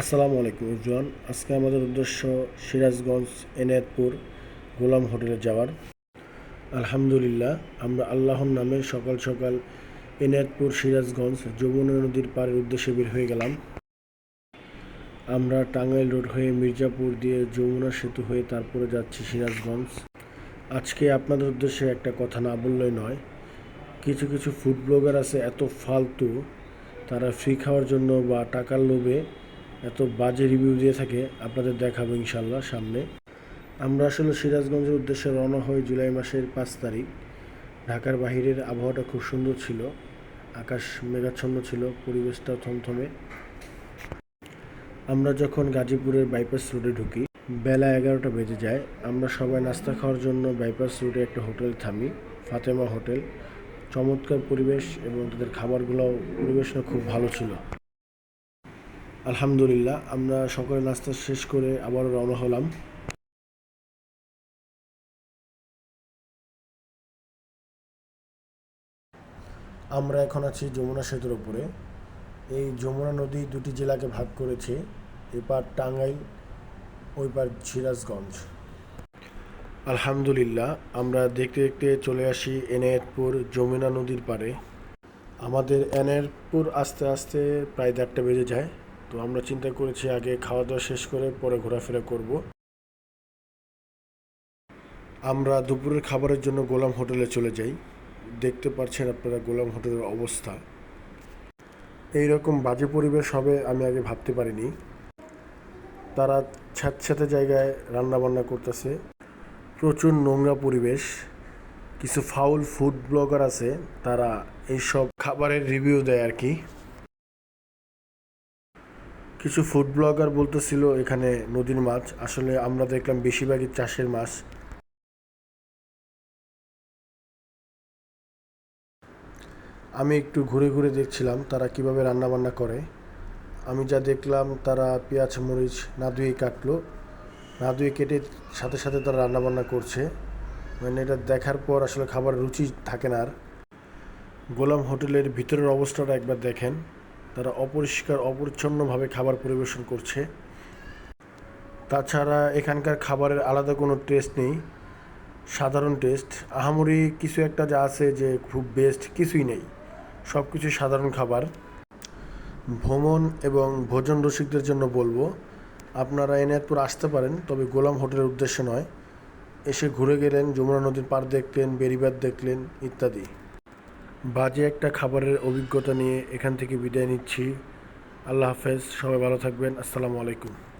আসসালামু আলাইকুম ইজওয়ান আজকে আমাদের উদ্দেশ্য সিরাজগঞ্জ, এনায়েতপুর, গোলাম হোটেলে যাওয়ার। আলহামদুলিল্লাহ, আমরা আল্লাহর নামে সকাল সকাল এনায়েতপুর, সিরাজগঞ্জ, যমুনা নদীর পাড়ের উদ্দেশ্যে বের হয়ে গেলাম। আমরা টাঙ্গাইল রোড হয়ে মির্জাপুর দিয়ে যমুনা সেতু হয়ে তারপরে যাচ্ছি সিরাজগঞ্জ। আজকে আপনাদের উদ্দেশ্যে একটা কথা না বললেই নয়, কিছু কিছু ফুড ব্লগার আছে এত ফালতু, তারা ফ্রি খাওয়ার জন্য বা টাকার লোভে এত বাজে রিভিউ দিয়ে থাকে, আপনাদের দেখাবো ইনশাল্লাহ সামনে। আমরা আসলে সিরাজগঞ্জের উদ্দেশ্যে রওনা হই জুলাই মাসের পাঁচ তারিখ। ঢাকার বাহিরের আবহাওয়াটা খুব সুন্দর ছিল, আকাশ মেঘাচ্ছন্ন ছিল পরিবেশটা থমথমে। আমরা যখন গাজীপুরের বাইপাস রোডে ঢুকি, বেলা এগারোটা বেজে যায়। আমরা সবাই নাস্তা খাওয়ার জন্য বাইপাস রোডে একটা হোটেল থামি, ফাতেমা হোটেল চমৎকার পরিবেশ এবং তাদের খাবারগুলো পরিবেশটা খুব ভালো ছিল। আলহামদুলিল্লাহ, আমরা সকালে নাস্তা শেষ করে আবারও রওনা হলাম। আমরা এখন আছি যমুনা সেতুর উপরে এই যমুনা নদী দুটি জেলাকে ভাগ করেছে, এপার টাঙ্গাইল ওই পার সিরাজগঞ্জ। আলহামদুলিল্লাহ, আমরা দেখতে দেখতে চলে আসি এনায়েতপুর যমুনা নদীর পাড়ে। আমাদের এনায়েতপুর আস্তে আস্তে প্রায় দেড়টা বেজে যায়। তো আমরা চিন্তা করেছি আগে খাওয়া দাওয়া শেষ করে পরে ঘোরাফেরা করব। আমরা দুপুরের খাবারের জন্য গোলাম হোটেলে চলে যাই। দেখতে পাচ্ছেন আপনারা গোলাম হোটেলের অবস্থা। এই রকম বাজে পরিবেশ হবে আমি আগে ভাবতে পারিনি। তারা স্যাঁতস্যাঁতে জায়গায় রান্না বান্না করতেছে। প্রচুর নোংরা পরিবেশ। কিছু ফাউল ফুড ব্লগার আছে, তারা এইসব খাবারের রিভিউ দেয় আর কি। কিছু ফুড ব্লগার বলতেছিল এখানে নদীর মাছ। আসলে আমরা দেখলাম বেশিরভাগই চাষের মাছ। আমি একটু ঘুরে ঘুরে দেখছিলাম তারা কীভাবে রান্না বান্না করে। আমি যা দেখলাম তারা পেঁয়াজ, মরিচ না ধুয়ে কাটলো। না ধুয়ে কেটে সাথে সাথে তারা রান্না বান্না করছে। মানে এটা দেখার পর আসলে খাবার রুচি থাকে না আর। গোলাম হোটেলের ভিতরের অবস্থাটা একবার দেখেন। তারা অপরিষ্কার, অপরিচ্ছন্নভাবে খাবার পরিবেশন করছে। তাছাড়া এখানকার খাবারের আলাদা কোনো টেস্ট নেই। সাধারণ টেস্ট আহামরি কিছু একটা যা আছে যে খুব বেস্ট কিছুই নেই। সব কিছু সাধারণ খাবার। ভ্রমণ এবং ভোজন রসিকদের জন্য বলব, আপনারা এনায়তপুর আসতে পারেন, তবে গোলাম হোটেলের উদ্দেশ্য নয়। এসে ঘুরে গেলেন, যমুনা নদীর পার দেখলেন বেরিবাদ দেখলেন, ইত্যাদি। বাজে একটা খাবারের অভিজ্ঞতা নিয়ে এখান থেকে বিদায় নিচ্ছি। আল্লাহ হাফেজ, সবাই ভালো থাকবেন। আসসালামু আলাইকুম।